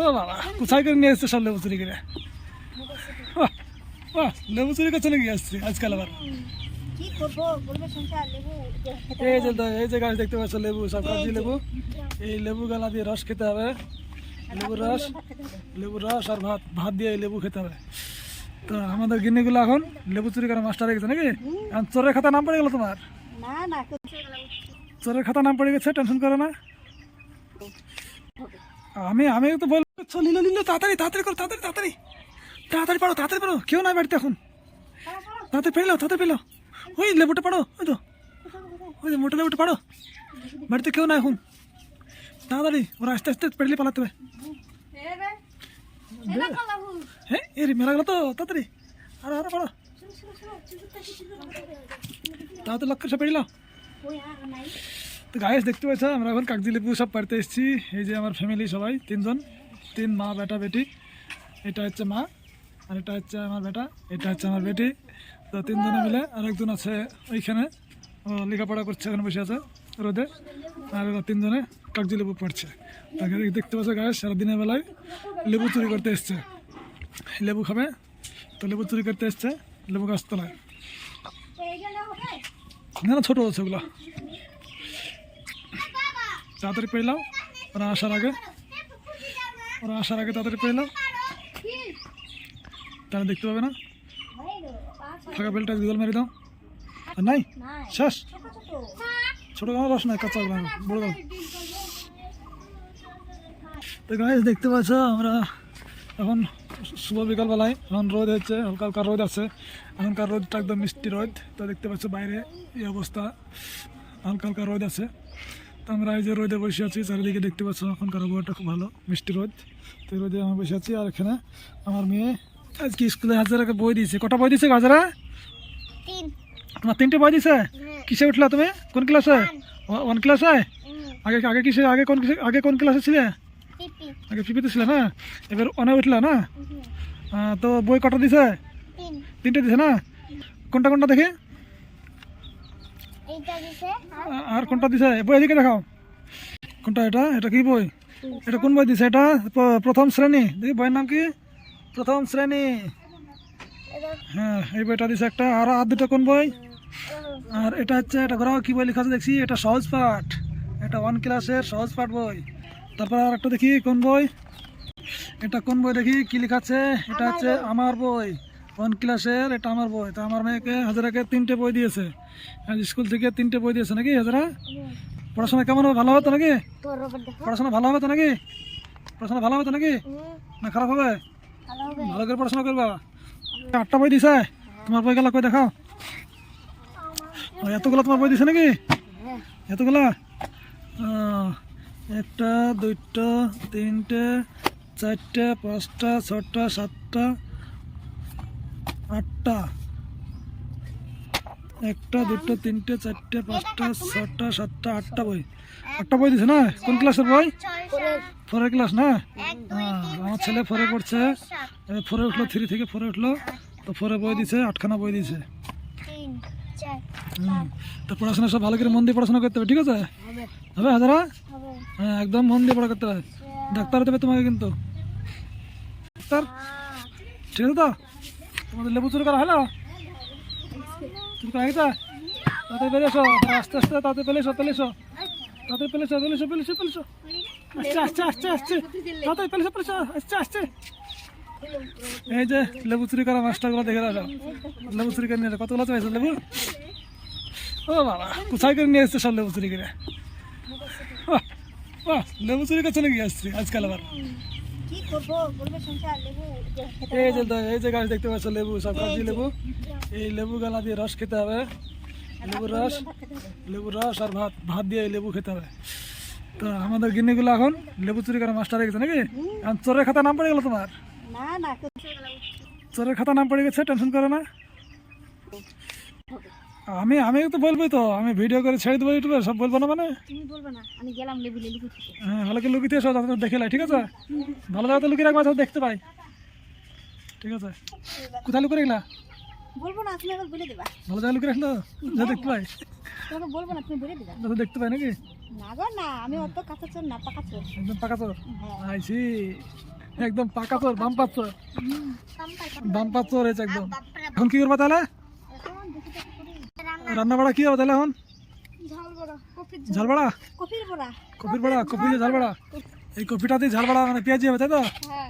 ও বাবা কোথায় করে নিয়ে এসছে সব লেবু চুরি করে? বাহ, বাহ লেবু চুরি করছে নাকি আসছে আজকাল আবার। কি করব? বলবে সংসার লেবু যে খেতে এই যে এই যে গাছ দেখতে পাচ্ছ লেবু সব কাগজি লেবু। এই লেবু গালা দিয়ে রস খেতে হবে। লেবু রস লেবু রস আর ভাত ভাত দিয়ে লেবু খেতে হবে। তো আমাদের গিন্নিগুলো এখন লেবু চুরি করা মাস্টার হয়ে গেছে নাকি? এখন চোরের খাতা নাম পড়ে গেল তোমার? চোরের খাতা নাম পড়ে গেছে টেনশন করো না। আমি আমি তো বলব লিল লিল তাড়াতাড়ি তাড়াতাড়ি করো তাড়াতাড়ি তাড়াতাড়ি। তাড়াতাড়ি পারো তাড়াতাড়ি পারো। কেউ নাই বাড়িতে এখন। তাড়াতাড়ি পেল তাড়াতাড়ি পেল ওই লেবুটা পারো ওই তো। ওই মোটা লেবুটা পারো। বাড়িতে কেউ নাই এখন। তাড়াতাড়ি ওরা আস্তে আস্তে পেড়লে পালাতে হবে। হ্যাঁ এ রে মেলা গেল তো তাড়াতাড়ি। আরও আরও পারো। তাড়াতাড়ি লক্ষ্য সব নাই তো গায়েস দেখতে পাচ্ছ আমরা এখন কাগজি লেবু সব পাড়তে এসেছি। এই যে আমার ফ্যামিলি সবাই তিনজন। তিন মা, বেটা, বেটি। এটা হচ্ছে মা, আর এটা হচ্ছে আমার বেটা, এটা হচ্ছে আমার বেটি। তো তিনজনে মিলে আরেকজন আছে ওইখানে। লেখাপড়া করছে, এখানে বসে আছে রোদে। আর এরা তিনজনে কাগজি লেবু পড়ছে। তাকে দেখতে পাচ্ছে গায়ে সারা দিনের বেলায় লেবু চুরি করতে এসছে। লেবু খাবে, তো লেবু চুরি করতে এসছে লেবু গাছতলায়। না না, ছোটো আছে ওগুলো। তাড়াতাড়ি পেলাম ওরা আসার আগে। ওরা আসার আগে তাড়াতাড়ি পেলাম তারা দেখতে পাবে না? ফাঁকা বেলটা গুগল মেরে দাও। আর নাই? শেষ? ছোট গাছ রস নাই কাঁচা গাছ বড় গাছ তো গাছ দেখতে পাচ্ছ আমরা এখন শুভ বিকালবেলায়। এখন রোদ হচ্ছে, হালকা হালকা রোদ আছে। এখনকার রোদটা একদম মিষ্টি রোদ। তো দেখতে পাচ্ছ বাইরে এই অবস্থা। হালকা হালকা রোদ আছে। তো আমরা এই যে রোদে বসে আছি চারিদিকে দেখতে পাচ্ছ এখনকার আবহাওয়াটা খুব ভালো মিষ্টি রোদ। তো রোদে আমি বসে আছি আর এখানে আমার মেয়ে আজকে স্কুলে হাজারাকে বই দিয়েছে। কটা বই দিয়েছে হাজারা? তোমার তিনটে বই দিয়েছে? কিসে উঠলা তুমি? কোন ক্লাসে? ওয়ান। ক্লাসে আগে আগে কিসে আগে কোন কিসে আগে কোন ক্লাসে ছিলে? আগে পিপিতে ছিলে না? এবার অনে উঠলা না? তো বই কটা দিছে তিনটে দিছে না? কোনটা কোনটা দেখি? আর কোনটা দিছে? বই এদিকে দেখাও। কোনটা এটা? এটা কি বই? এটা কোন বই দিছে? এটা প্রথম শ্রেণি। দেখি বইয়ের নাম কি? প্রথম শ্রেণি। হ্যাঁ এই বইটা দিছে একটা। আর আর দুটো কোন বই? আর এটা হচ্ছে এটা ঘোরাও কি বই লেখা আছে দেখছি? এটা সহজ পাঠ। এটা ওয়ান ক্লাসের সহজ পাঠ বই। তারপর আর একটা দেখি কোন বই? এটা কোন বই দেখি? কি লেখা আছে? এটা হচ্ছে আমার বই। ওয়ান ক্লাসের? এটা আমার বই। তা আমার মেয়েকে, হাজারাকে তিনটে বই দিয়েছে। স্কুল থেকে তিনটে বই দিয়েছে নাকি হাজারা? পড়াশোনা কেমন হবে? ভালো হবে তো নাকি? পড়াশোনা ভালো হবে তো নাকি? পড়াশোনা ভালো হবে তো নাকি? না খারাপ হবে? ভালো করে পড়াশোনা করবা। আটটা বই দিছে? তোমার বই গেলা কই দেখাও। এতগুলো তোমার বই দিছে নাকি? এতগুলা? একটা, দুইটা, তিনটে, চারটে, পাঁচটা, ছটা, সাতটা আটটা। একটা, দুটো, তিনটে, চারটে, পাঁচটা, ছটা, সাতটা, আটটা বই। আটটা বই দিছে না? কোন ক্লাসের বই? ফোরের ক্লাস না? আমার ছেলে ফোরে পড়ছে। ফোরে উঠল, থ্রি থেকে ফোরে উঠল। তো ফোরে বই দিছে, আটখানা বই দিছে। তো পড়াশোনা সব ভালো করে মন দিয়ে পড়াশোনা করতে হবে, ঠিক আছে? হবে। হবে, হাজারা? হ্যাঁ একদম মন দিয়ে পড়া করতে হবে। ডাক্তার হতে হবে তোমাকে কিন্তু। ডাক্তার? ঠিক আছে তো? তোমাদের লেবু চুরি করা হলো? চুরি করা তাড়াতাড়ি পেলে এসো আস্তে আস্তে তাড়াতাড়ি পেলে এসো পেলে এসো তাড়াতাড়ি পেলে এসো পেলে এসো পেলে এসো পেলে এসো আসছে আসছে আসছে আসছে। তাড়াতাড়ি পেলে এসো পেলে এসো আসছে আসছে। এই যে লেবু চুরি করা মাস্টারগুলো দেখে রাখো। লেবু চুরি করে নিয়ে। কতগুলো চাইছো লেবু? ও বাবা, কোথায় করে নিয়ে এসছে সব লেবু চুরি করে? লেবু চুরি করছে নাকি আসছে আজকাল আবার। কি করব? বলবে সংসার লেবু এই যে এই যে গাছ দেখতে পাচ্ছ লেবু সব কাগজি লেবু। এই লেবু গালা দিয়ে রস খেতে হবে। লেবু রস খেতে হবে। লেবু রস আর ভাত ভাত দিয়ে এই লেবু খেতে হবে। তো আমাদের গিন্নিগুলো এখন লেবু চুরি করা মাস্টার গেছে নাকি? এখন চোরের খাতা নাম পড়ে গেল তোমার? না না চোরের খাতা নাম পড়ে গেছে টেনশন করো না। আমি আমি তো বলবোই তো আমি ভিডিও করে ছেড়ে দেবো ইউটিউবে সব বলব না মানে? তুমি বলবে না আমি গেলাম লেবু লেবু হ্যাঁ ভালো করে লুকিয়ে এসো যাতে দেখে লাই ঠিক আছে? ভালো জায়গাতে লুকিয়ে রাখবা যাতে দেখতে পাই। ঠিক আছে? কোথায় লুকিয়ে রাখলা? বলব না তুমি বলে দেবা। ভালো জায়গায় লুকিয়ে রাখল? যাতে দেখতে পাই। তোমাকে বলব না তুমি বলে দেবা। যাতে দেখতে পাই নাকি? না গো না আমি অত কাঁচা চোর না পাকা চোর। একদম পাকা হ্যাঁ। আইছি একদম পাকা চোর বাম্পার চোর। বাম্পার চোর। হয়েছে একদম। এখন কি করব তাহলে? রান্না বড়া কি হবে তাহলে এখন? ঝাল। বড়া কপির ঝাল বাড়া। কপির বাড়া কপি দিয়ে ঝাল বড়া এই কপিটা দিয়ে ঝাল বড়া মানে পেঁয়াজি হবে তাই তো? হ্যাঁ।